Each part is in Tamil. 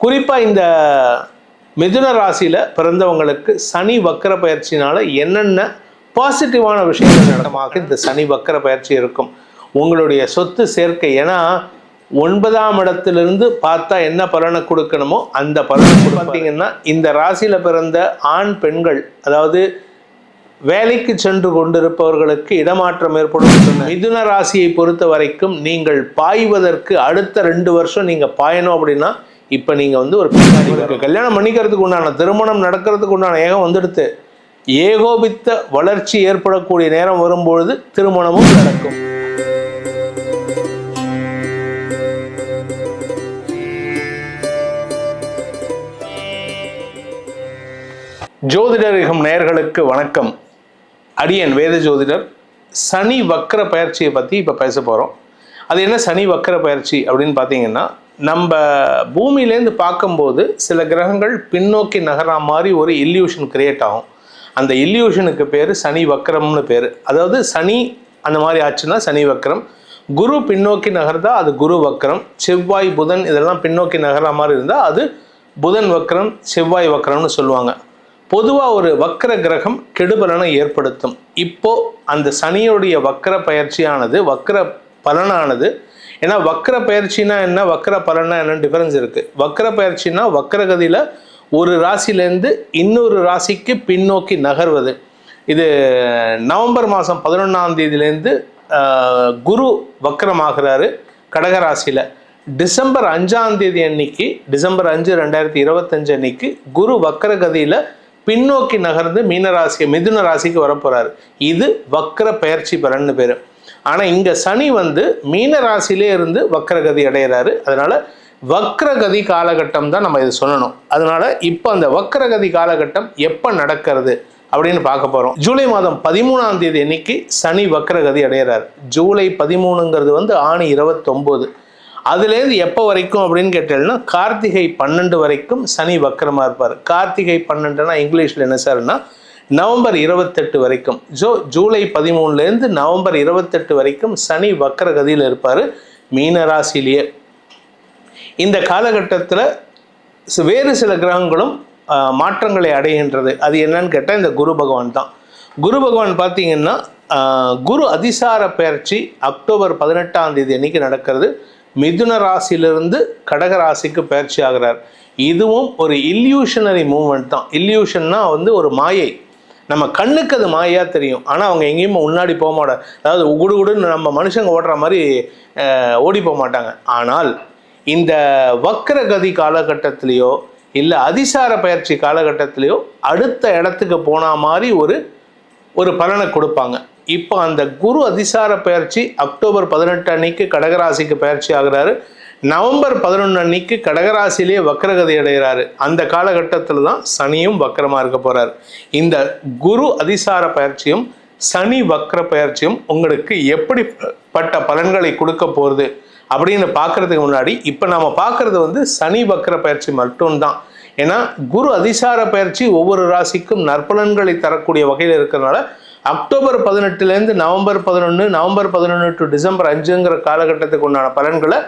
குறிப்பாக இந்த மிதுன ராசியில் பிறந்தவங்களுக்கு சனி வக்கர பயிற்சினால் என்னென்ன பாசிட்டிவான விஷயங்கள் நடமாக இந்த சனி வக்கர பயிற்சி இருக்கும். உங்களுடைய சொத்து சேர்க்கை ஏன்னா ஒன்பதாம் இடத்திலிருந்து பார்த்தா என்ன பலனை கொடுக்கணுமோ அந்த பலனை கொடு- பார்த்தீங்கன்னா இந்த ராசியில் பிறந்த ஆண் பெண்கள் அதாவது வேலைக்கு சென்று கொண்டிருப்பவர்களுக்கு இடமாற்றம் ஏற்படும். மிதுன ராசியை பொறுத்த வரைக்கும் நீங்கள் பாய்வதற்கு அடுத்த ரெண்டு வருஷம் நீங்கள் பாயணும் அப்படின்னா இப்ப நீங்க வந்து ஒரு பின்னாடி கல்யாணம் பண்ணிக்கிறதுக்கு உண்டான திருமணம் நடக்கிறதுக்கு உண்டான ஏகம் வந்துடுத்து ஏகோபித்த வளர்ச்சி ஏற்படக்கூடிய நேரம் வரும்பொழுது திருமணமும் நடக்கும். ஜோதிடரிகம் நேயர்களுக்கு வணக்கம். அடியன் வேத ஜோதிடர் சனி வக்கர பயிற்சியை பற்றி இப்போ பேச போகிறோம் அது என்ன சனி வக்கர பயிற்சி அப்படின்னு பார்த்தீங்கன்னா நம்ம பூமியிலேருந்து பார்க்கும்போது சில கிரகங்கள் பின்னோக்கி நகரா மாதிரி ஒரு இல்யூஷன் கிரியேட் ஆகும். அந்த இல்யூஷனுக்கு பேர் சனி வக்கரம்னு பேர். அதாவது சனி அந்த மாதிரி ஆச்சுன்னா சனி வக்கரம் குரு பின்னோக்கி நகர்ந்தா அது குரு வக்கரம் செவ்வாய் புதன் இதெல்லாம் பின்னோக்கி நகரா மாதிரி இருந்தால் அது புதன் வக்கரம் செவ்வாய் வக்கரம்னு சொல்லுவாங்க. பொதுவாக ஒரு வக்கர கிரகம் கெடுபலனை ஏற்படுத்தும். இப்போ அந்த சனியுடைய வக்கர பயிற்சியானது வக்கர பலனானது ஏன்னா வக்கர பயிற்சினா என்ன? வக்கர பலனா என்ன டிஃபரன்ஸ் இருக்குது வக்கர பயிற்சினா வக்கரகதியில் ஒரு ராசியிலேருந்து இன்னொரு ராசிக்கு பின்னோக்கி நகர்வது. இது நவம்பர் மாதம் பதினொன்றாம் தேதியிலேருந்து குரு வக்கரமாகிறாரு கடகராசியில் டிசம்பர் அஞ்சாம் தேதி அன்னைக்கு டிசம்பர் அஞ்சு ரெண்டாயிரத்தி இருபத்தஞ்சு அன்னைக்கு குரு வக்கரகதியில் பின்னோக்கி நகர்ந்து மீனராசி மிதுன ராசிக்கு வரப்போகிறார் இது வக்கர பயிற்சி பலன்னு பேர். ஆனால் இங்கே சனி வந்து மீன ராசியிலே இருந்து வக்ரகதி அடைகிறாரு அதனால் வக்ரகதி காலகட்டம் தான் நம்ம இதை சொல்லணும். அதனால் இப்போ அந்த வக்ரகதி காலகட்டம் எப்போ நடக்கிறது அப்படின்னு பார்க்க போகிறோம் ஜூலை மாதம் பதிமூணாம் தேதி அன்னைக்கு சனி வக்ரகதி அடைகிறார் ஜூலை பதிமூணுங்கிறது வந்து ஆணி இருபத்தொம்போது. அதுலேருந்து எப்போ வரைக்கும் அப்படின்னு கேட்டீங்கன்னா கார்த்திகை பன்னெண்டு வரைக்கும் சனி வக்கரமாக இருப்பார். கார்த்திகை பன்னெண்டுனா இங்கிலீஷில் என்ன சார்னா நவம்பர் இருபத்தெட்டு வரைக்கும். ஜோ ஜூலை பதிமூணுலேருந்து நவம்பர் இருபத்தெட்டு வரைக்கும் சனி வக்கரகதியில் இருப்பார் மீன ராசியிலேயே இந்த காலகட்டத்தில் வேறு சில கிரகங்களும் மாற்றங்களை அடைகின்றது. அது என்னன்னு கேட்டால் இந்த குரு பகவான் தான். குரு பகவான் பார்த்தீங்கன்னா குரு அதிசார பயிற்சி அக்டோபர் பதினெட்டாம் தேதி அன்னைக்கு நடக்கிறது. மிதுன ராசியிலிருந்து கடக ராசிக்கு பயிற்சி ஆகிறார். இதுவும் ஒரு இல்யூஷனரி மூமெண்ட் தான். இல்யூஷன்னா வந்து ஒரு மாயை. நம்ம கண்ணுக்கு அது மாயா தெரியும். ஆனால் அவங்க எங்கேயுமே முன்னாடி போக மாட்டாங்க அதாவது உகுடுகுடுன்னு நம்ம மனுஷங்க ஓடுற மாதிரி ஓடி போக மாட்டாங்க. ஆனால் இந்த வக்ரகதி காலகட்டத்திலேயோ இல்லை அதிசார பயிற்சி காலகட்டத்திலேயோ அடுத்த இடத்துக்கு போன மாதிரி ஒரு ஒரு பலனை கொடுப்பாங்க. இப்போ அந்த குரு அதிசார பயிற்சி அக்டோபர் பதினெட்டு அன்னைக்கு கடகராசிக்கு பயிற்சி ஆகிறாரு. நவம்பர் பதினொன்று அன்னைக்கு கடகராசிலே வக்கரகதை அடைகிறாரு. அந்த காலகட்டத்தில் தான் சனியும் வக்கரமாக இருக்க போகிறார் இந்த குரு அதிசார பயிற்சியும் சனி வக்கர பயிற்சியும் உங்களுக்கு எப்படிப்பட்ட பலன்களை கொடுக்க போகிறது அப்படின்னு பார்க்கறதுக்கு முன்னாடி இப்போ நம்ம பார்க்கறது வந்து சனி வக்கர பயிற்சி மட்டும்தான். ஏன்னா குரு அதிசார பயிற்சி ஒவ்வொரு ராசிக்கும் நற்பலன்களை தரக்கூடிய வகையில் இருக்கிறதுனால அக்டோபர் பதினெட்டுலேருந்து நவம்பர் பதினொன்று நவம்பர் பதினொன்று டு டிசம்பர் அஞ்சுங்கிற காலகட்டத்துக்கு உண்டான பலன்களை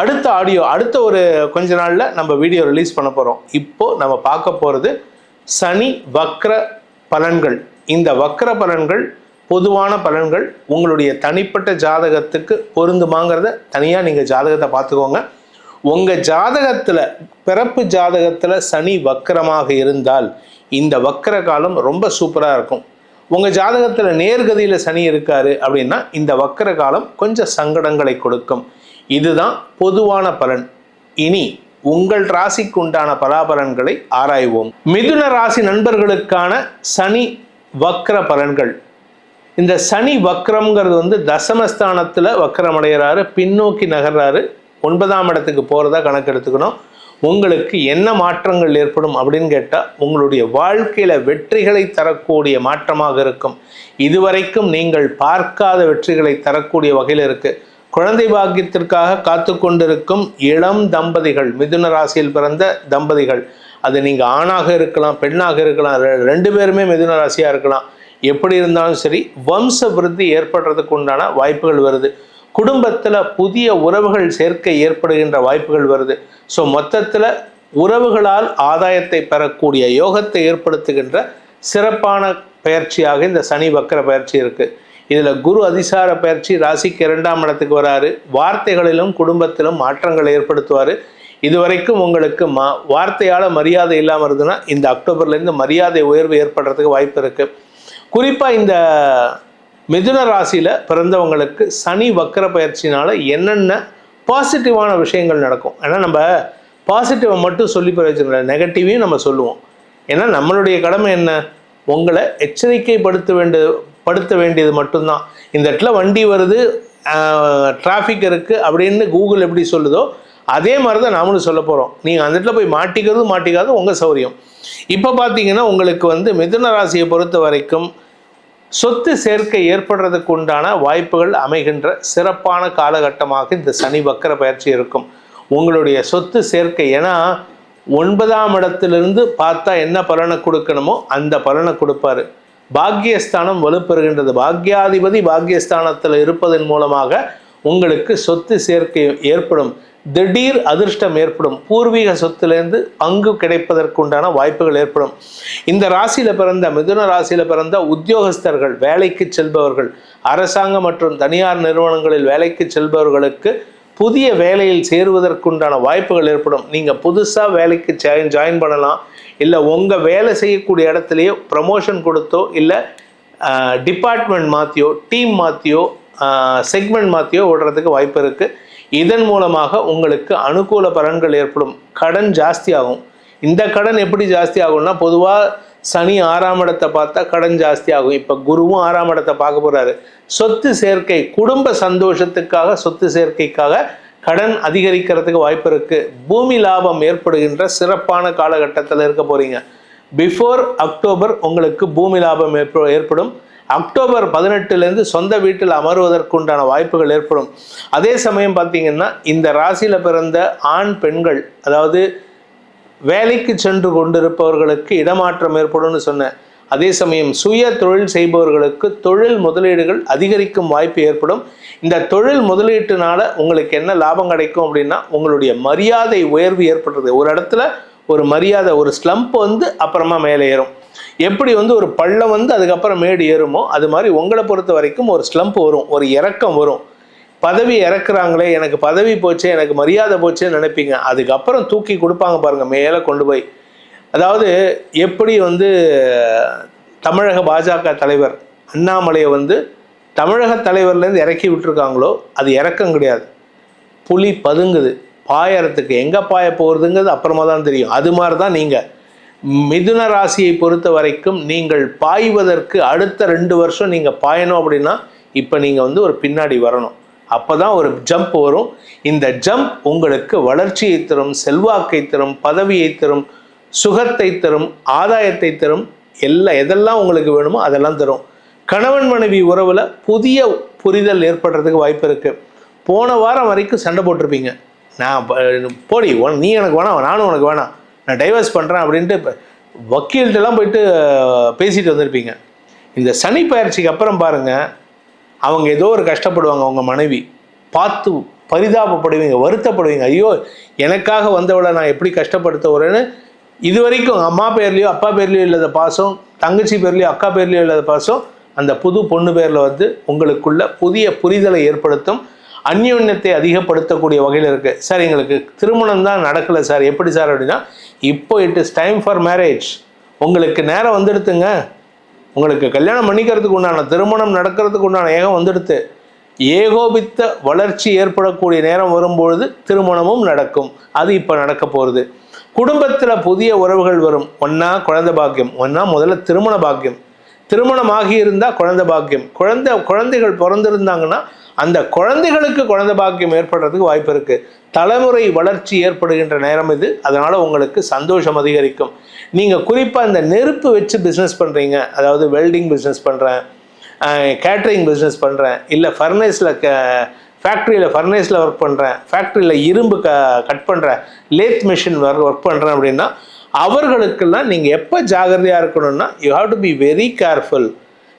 அடுத்த ஆடியோ அடுத்த ஒரு கொஞ்ச நாளில் நம்ம வீடியோ ரிலீஸ் பண்ண போகிறோம் இப்போ நம்ம பார்க்க போகிறது சனி வக்ர பலன்கள். இந்த வக்ர பலன்கள் பொதுவான பலன்கள் உங்களுடைய தனிப்பட்ட ஜாதகத்துக்கு பொருந்துமாங்கிறத தனியாக நீங்கள் ஜாதகத்தை பார்த்துக்கோங்க. உங்கள் ஜாதகத்தில் பிறப்பு ஜாதகத்தில் சனி வக்கரமாக இருந்தால் இந்த வக்கர காலம் ரொம்ப சூப்பராக இருக்கும். உங்கள் ஜாதகத்தில் நேர்கதியில் சனி இருக்காரு அப்படின்னா இந்த வக்கர காலம் கொஞ்சம் சங்கடங்களை கொடுக்கும். இதுதான் பொதுவான பலன். இனி உங்கள் ராசிக்கு உண்டான பலாபலன்களை ஆராய்வோம். மிதுன ராசி நண்பர்களுக்கான சனி வக்ர பலன்கள். இந்த சனி வக்ரம்ங்கிறது வந்து தசமஸ்தானத்தில் வக்ரம் அடைகிறாரு பின்னோக்கி நகர்றாரு. ஒன்பதாம் இடத்துக்கு போகிறதா கணக்கு எடுத்துக்கணும். உங்களுக்கு என்ன மாற்றங்கள் ஏற்படும் அப்படின்னு கேட்டால் உங்களுடைய வாழ்க்கையில் வெற்றிகளை தரக்கூடிய மாற்றமாக இருக்கும். இதுவரைக்கும் நீங்கள் பார்க்காத வெற்றிகளை தரக்கூடிய வகையில் இருக்குது குழந்தை பாக்கியத்திற்காக காத்து கொண்டிருக்கும் இளம் தம்பதிகள் மிதுன ராசியில் பிறந்த தம்பதிகள் அது நீங்கள் ஆணாக இருக்கலாம் பெண்ணாக இருக்கலாம் ரெ- ரெண்டு பேருமே மிதுன ராசியாக இருக்கலாம். எப்படி இருந்தாலும் சரி வம்ச விருத்தி ஏற்படுறதுக்கு உண்டான வாய்ப்புகள் வருது. குடும்பத்தில் புதிய உறவுகள் சேர்க்கை ஏற்படுகின்ற வாய்ப்புகள் வருது. ஸோ மொத்தத்தில் உறவுகளால் ஆதாயத்தை பெறக்கூடிய யோகத்தை ஏற்படுத்துகின்ற சிறப்பான பயிற்சியாக இந்த சனி வக்கர பயிற்சி இருக்குது இதில் குரு அதிசார பயிற்சி ராசிக்கு இரண்டாம் இடத்துக்கு வராரு. வார்த்தைகளிலும் குடும்பத்திலும் மாற்றங்களை ஏற்படுத்துவார். இதுவரைக்கும் உங்களுக்கு மா வார்த்தையால் மரியாதை இல்லாமல் இருந்ததுன்னா இந்த அக்டோபர்லேருந்து மரியாதை உயர்வு ஏற்படுறதுக்கு வாய்ப்பு இருக்குது குறிப்பாக இந்த மிதுன ராசியில் பிறந்தவங்களுக்கு சனி வக்கர பயிற்சினால் என்னென்ன பாசிட்டிவான விஷயங்கள் நடக்கும். ஏன்னா நம்ம பாசிட்டிவை மட்டும் சொல்லி பிரயோஜனம் இல்லை நெகட்டிவையும் நம்ம சொல்லுவோம். ஏன்னா நம்மளுடைய கடமை என்ன? உங்களை எச்சரிக்கைப்படுத்த வேண்டிய படுத்த வேண்டியது மட்டும்தான். இந்த இடத்துல வண்டி வருது டிராஃபிக் இருக்குது அப்படின்னு கூகுள் எப்படி சொல்லுதோ அதே மாதிரி தான் நாமளும் சொல்ல போகிறோம் நீங்கள் அந்த இடத்துல போய் மாட்டிக்கிறது மாட்டிக்காது உங்கள் சௌரியம். இப்போ பார்த்தீங்கன்னா உங்களுக்கு வந்து மிதுன ராசியை பொறுத்த வரைக்கும் சொத்து சேர்க்கை ஏற்படுறதுக்கு உண்டான வாய்ப்புகள் அமைகின்ற சிறப்பான காலகட்டமாக இந்த சனி வக்கர பயிற்சி இருக்கும். உங்களுடைய சொத்து சேர்க்கை ஏன்னா ஒன்பதாம் இடத்திலிருந்து பார்த்தா என்ன பலனை கொடுக்கணுமோ அந்த பலனை கொடுப்பாரு. பாக்கியஸ்தானம் வலுப்பெறுகின்றது. பாக்யாதிபதி பாக்கியஸ்தானத்தில் இருப்பதன் மூலமாக உங்களுக்கு சொத்து சேர்க்கை ஏற்படும். திடீர் அதிர்ஷ்டம் ஏற்படும். பூர்வீக சொத்துலேருந்து பங்கு கிடைப்பதற்குண்டான வாய்ப்புகள் ஏற்படும். இந்த ராசியில் பிறந்த மிதுன ராசியில் பிறந்த உத்தியோகஸ்தர்கள் வேலைக்கு செல்பவர்கள் அரசாங்கம் மற்றும் தனியார் நிறுவனங்களில் வேலைக்கு செல்பவர்களுக்கு புதிய வேலையில் சேருவதற்குண்டான வாய்ப்புகள் ஏற்படும். நீங்கள் புதுசாக வேலைக்கு ஜாயின் ஜாயின் பண்ணலாம். இல்லை உங்கள் வேலை செய்யக்கூடிய இடத்துலையோ ப்ரமோஷன் கொடுத்தோ இல்லை டிபார்ட்மெண்ட் மாற்றியோ டீம் மாற்றியோ செக்மெண்ட் மாற்றியோ ஓடுறதுக்கு வாய்ப்பு இருக்குது இதன் மூலமாக உங்களுக்கு அனுகூல பலன்கள் ஏற்படும். கடன் ஜாஸ்தி ஆகும் இந்த கடன் எப்படி ஜாஸ்தி ஆகும்னா பொதுவாக சனி ஆறாம் இடத்தை பார்த்தா கடன் ஜாஸ்தி ஆகும் இப்போ குருவும் ஆறாம் இடத்தை பார்க்க போகிறாரு சொத்து சேர்க்கை குடும்ப சந்தோஷத்துக்காக சொத்து சேர்க்கைக்காக கடன் அதிகரிக்கிறதுக்கு வாய்ப்பு இருக்குது பூமி லாபம் ஏற்படுகின்ற சிறப்பான காலகட்டத்தில் இருக்க போகிறீங்க பிஃபோர் அக்டோபர் உங்களுக்கு பூமி லாபம் ஏற்படும். அக்டோபர் பதினெட்டுலேருந்து சொந்த வீட்டில் அமர்வதற்குண்டான வாய்ப்புகள் ஏற்படும். அதே சமயம் பார்த்தீங்கன்னா இந்த ராசியில் பிறந்த ஆண் பெண்கள் அதாவது வேலைக்கு சென்று கொண்டிருப்பவர்களுக்கு இடமாற்றம் ஏற்படும்னு சொன்னேன். அதே சமயம் சுய தொழில் செய்பவர்களுக்கு தொழில் முதலீடுகள் அதிகரிக்கும் வாய்ப்பு ஏற்படும். இந்த தொழில் முதலீட்டுனால உங்களுக்கு என்ன லாபம் கிடைக்கும் அப்படின்னா உங்களுடைய மரியாதை உயர்வு ஏற்படுறது. ஒரு இடத்துல ஒரு மரியாதை ஒரு ஸ்லம்ப் வந்து அப்புறமா மேலே ஏறும். எப்படி வந்து ஒரு பள்ளம் வந்து அதுக்கப்புறம் மேடு ஏறுமோ அது மாதிரி உங்களை பொறுத்த வரைக்கும் ஒரு ஸ்லம்ப் வரும் ஒரு இறக்கம் வரும். பதவி இறக்குறாங்களே எனக்கு பதவி போச்சே எனக்கு மரியாதை போச்சேன்னு நினைப்பீங்க. அதுக்கப்புறம் தூக்கி கொடுப்பாங்க பாருங்கள் மேலே கொண்டு போய். அதாவது எப்படி வந்து தமிழக பாஜக தலைவர் அண்ணாமலையை வந்து தமிழக தலைவர்லேருந்து இறக்கி விட்டுருக்காங்களோ அது இறக்கம் கிடையாது. புலி பதுங்குது. பாயறத்துக்கு எங்கே பாய போகிறதுங்கிறது அப்புறமா தான் தெரியும். அது மாதிரி தான் நீங்கள் மிதுன ராசியை பொறுத்த வரைக்கும் நீங்கள் பாய்வதற்கு அடுத்த ரெண்டு வருஷம் நீங்கள் பாயணும் அப்படின்னா இப்போ நீங்கள் வந்து ஒரு பின்னாடி வரணும். அப்போ தான் ஒரு ஜம்ப் வரும். இந்த ஜம்ப் உங்களுக்கு வளர்ச்சியை தரும் செல்வாக்கை தரும் பதவியை தரும் சுகத்தை தரும் ஆதாயத்தை தரும். எல்லாம் எதெல்லாம் உங்களுக்கு வேணுமோ அதெல்லாம் தரும். கணவன் மனைவி உறவில் புதிய புரிதல் ஏற்படுறதுக்கு வாய்ப்பு இருக்குது போன வாரம் வரைக்கும் சண்டை போட்டிருப்பீங்க. நான் போடி உன் நீ எனக்கு வேணாம் நானும் உனக்கு வேணாம். நான் டைவர்ஸ் பண்ணுறேன் அப்படின்ட்டு இப்போ வக்கீல்கிட்டலாம் போயிட்டு பேசிட்டு வந்திருப்பீங்க. இந்த சனி பயிற்சிக்கு அப்புறம் பாருங்கள் அவங்க ஏதோ ஒரு கஷ்டப்படுவாங்க அவங்க மனைவி. பார்த்து பரிதாபப்படுவீங்க வருத்தப்படுவீங்க. ஐயோ எனக்காக வந்தவளை நான் எப்படி கஷ்டப்படுத்த வரேன்னு இது வரைக்கும் அம்மா பேர்லேயோ அப்பா பேர்லேயோ இல்லாத பாசம் தங்கச்சி பேர்லேயோ அக்கா பேர்லேயோ இல்லாத பாசம் அந்த புது பொண்ணு பேரில் வந்து உங்களுக்குள்ள புதிய புரிதலை ஏற்படுத்தும் அந்யோன்யத்தை அதிகப்படுத்தக்கூடிய வகையில் இருக்குது சார் எங்களுக்கு திருமணம் தான் நடக்கலை சார். எப்படி சார் அப்படின்னா இப்போ it is time for marriage உங்களுக்கு நேரம் வந்துடுத்துங்க. உங்களுக்கு கல்யாணம் பண்ணிக்கிறதுக்கு உண்டான திருமணம் நடக்கிறதுக்கு உண்டான ஏகம் வந்துடுத்து. ஏகோபித்த வளர்ச்சி ஏற்படக்கூடிய நேரம் வரும்பொழுது திருமணமும் நடக்கும். அது இப்போ நடக்க போகிறது குடும்பத்தில் புதிய உறவுகள் வரும். ஒன்றா குழந்தை பாக்கியம் ஒன்றா முதல்ல திருமண பாக்கியம். திருமணம் ஆகியிருந்தால் குழந்தை பாக்கியம். குழந்தை குழந்தைகள் பிறந்திருந்தாங்கன்னா அந்த குழந்தைகளுக்கு குழந்தை பாக்கியம் ஏற்படுறதுக்கு வாய்ப்பு இருக்குது தலைமுறை வளர்ச்சி ஏற்படுகின்ற நேரம் இது. அதனால் உங்களுக்கு சந்தோஷம் அதிகரிக்கும். நீங்கள் குறிப்பாக இந்த நெருப்பு வச்சு பிஸ்னஸ் பண்ணுறீங்க அதாவது வெல்டிங் பிஸ்னஸ் பண்ணுறேன் கேட்ரிங் பிஸ்னஸ் பண்ணுறேன் இல்லை ஃபர்னேஸில் க ஃபேக்ட்ரியில் ஃபர்னேஸில் ஒர்க் பண்ணுறேன் ஃபேக்ட்ரியில் இரும்பு க கட் பண்ணுறேன் லேத் மிஷின் ஒர்க் ஒர்க் பண்ணுறேன் அப்படின்னா அவர்களுக்கெல்லாம் நீங்கள் எப்போ ஜாகிரதையாக இருக்கணும்னா you have to be very careful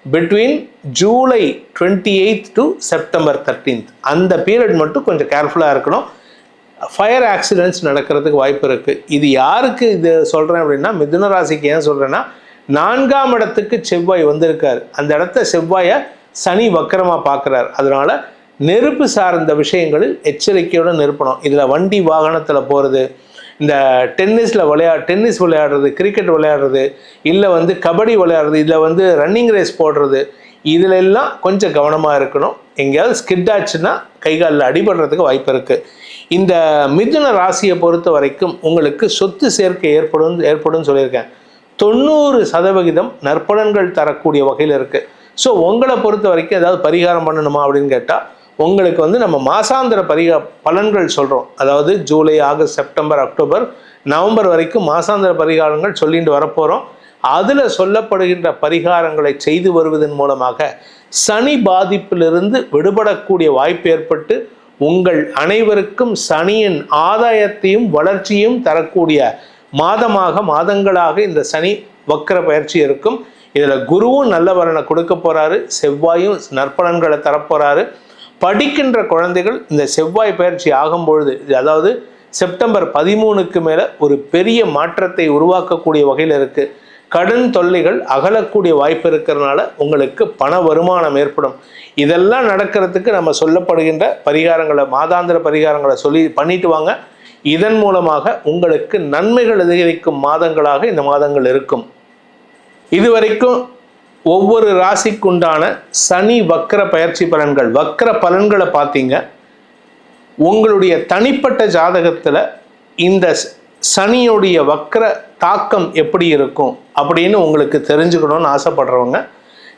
between July twenty eighth to September thirteenth அந்த பீரியட் மட்டும் கொஞ்சம் கேர்ஃபுல்லாக இருக்கணும். ஃபயர் ஆக்சிடென்ட்ஸ் நடக்கிறதுக்கு வாய்ப்பு இருக்குது இது யாருக்கு இது சொல்கிறேன் அப்படின்னா மிதுன ராசிக்கு ஏன் சொல்கிறேன்னா நான்காம் இடத்துக்கு செவ்வாய் வந்திருக்கார். அந்த இடத்த செவ்வாயை சனி வக்கரமாக பார்க்குறார் அதனால் நெருப்பு சார்ந்த விஷயங்களில் எச்சரிக்கையுடன் இருப்பணும் இதில் வண்டி வாகனத்தில் போகிறது இந்த டென்னிஸில் விளையா டென்னிஸ் விளையாடுறது கிரிக்கெட் விளையாடுறது இல்லை வந்து கபடி விளையாடுறது இதில் வந்து ரன்னிங் ரேஸ் போடுறது இதில் எல்லாம் கொஞ்சம் கவனமாக இருக்கணும். எங்கேயாவது ஸ்கிட் ஆச்சுன்னா கை காலில் அடிபடுறதுக்கு வாய்ப்பு இருக்குது இந்த மிதுன ராசியை பொறுத்த வரைக்கும் உங்களுக்கு சொத்து சேர்க்கை ஏற்படும் ஏற்படும் சொல்லியிருக்கேன். தொண்ணூறு சதவிகிதம் நற்பலன்கள் தரக்கூடிய வகையில் இருக்குது ஸோ உங்களை பொறுத்த வரைக்கும் ஏதாவது பரிகாரம் பண்ணணுமா அப்படின்னு கேட்டால் உங்களுக்கு வந்து நம்ம மாசாந்திர பரிக பலன்கள் சொல்கிறோம் அதாவது July August September October November வரைக்கும் மாசாந்திர பரிகாரங்கள் சொல்லிட்டு வரப்போகிறோம் அதில் சொல்லப்படுகின்ற பரிகாரங்களை செய்து வருவதன் மூலமாக சனி பாதிப்பிலிருந்து விடுபடக்கூடிய வாய்ப்பு ஏற்பட்டு உங்கள் அனைவருக்கும் சனியின் ஆதாயத்தையும் வளர்ச்சியும் தரக்கூடிய மாதமாக மாதங்களாக இந்த சனி வக்கர பயிற்சி இருக்கும். இதில் குருவும் நல்ல வரனை கொடுக்க போகிறாரு செவ்வாயும் நற்பலன்களை தரப்போகிறாரு படிக்கின்ற குழந்தைகள் இந்த செவ்வாய் பயிற்சி ஆகும் பொழுது அதாவது செப்டம்பர் பதிமூணுக்கு மேலே ஒரு பெரிய மாற்றத்தை உருவாக்கக்கூடிய வகையில் இருக்குது கடன் தொல்லைகள் அகலக்கூடிய வாய்ப்பு இருக்கிறதுனால உங்களுக்கு பண வருமானம் ஏற்படும். இதெல்லாம் நடக்கிறதுக்கு நம்ம சொல்லப்படுகின்ற பரிகாரங்களை மாதாந்திர பரிகாரங்களை சொல்லி பண்ணிட்டு வாங்க. இதன் மூலமாக உங்களுக்கு நன்மைகள் அதிகரிக்கும் மாதங்களாக இந்த மாதங்கள் இருக்கும். இதுவரைக்கும் ஒவ்வொரு ராசிக்குண்டான சனி வக்கர பயிற்சி பலன்கள். வக்கர பலன்களை பார்த்தீங்க. உங்களுடைய தனிப்பட்ட ஜாதகத்தில் இந்த சனியுடைய வக்கர தாக்கம் எப்படி இருக்கும் அப்படின்னு உங்களுக்கு தெரிஞ்சுக்கணும்னு ஆசைப்படுறவங்க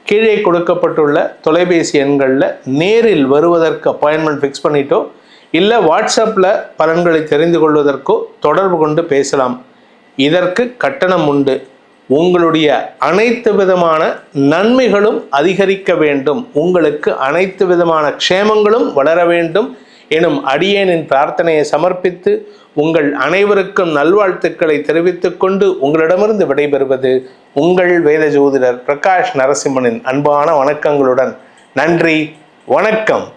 கீழே கொடுக்கப்பட்டுள்ள தொலைபேசி எண்களில் நேரில் வருவதற்கு அப்பாயின்மெண்ட் ஃபிக்ஸ் பண்ணிட்டோ இல்லை வாட்ஸ்அப்பில் பலன்களை தெரிந்து கொள்வதற்கோ தொடர்பு கொண்டு பேசலாம். இதற்கு கட்டணம் உண்டு. உங்களுடைய அனைத்து விதமான நன்மைகளும் அதிகரிக்க வேண்டும். உங்களுக்கு அனைத்து விதமான க்ஷேமங்களும் வளர வேண்டும் எனும் அடியேனின் பிரார்த்தனையை சமர்ப்பித்து உங்கள் அனைவருக்கும் நல்வாழ்த்துக்களை தெரிவித்துக் கொண்டு உங்களிடமிருந்து விடைபெறுவது உங்கள் வேத ஜோதிடர் பிரகாஷ் நரசிம்மனின் அன்பான வணக்கங்களுடன். நன்றி வணக்கம்.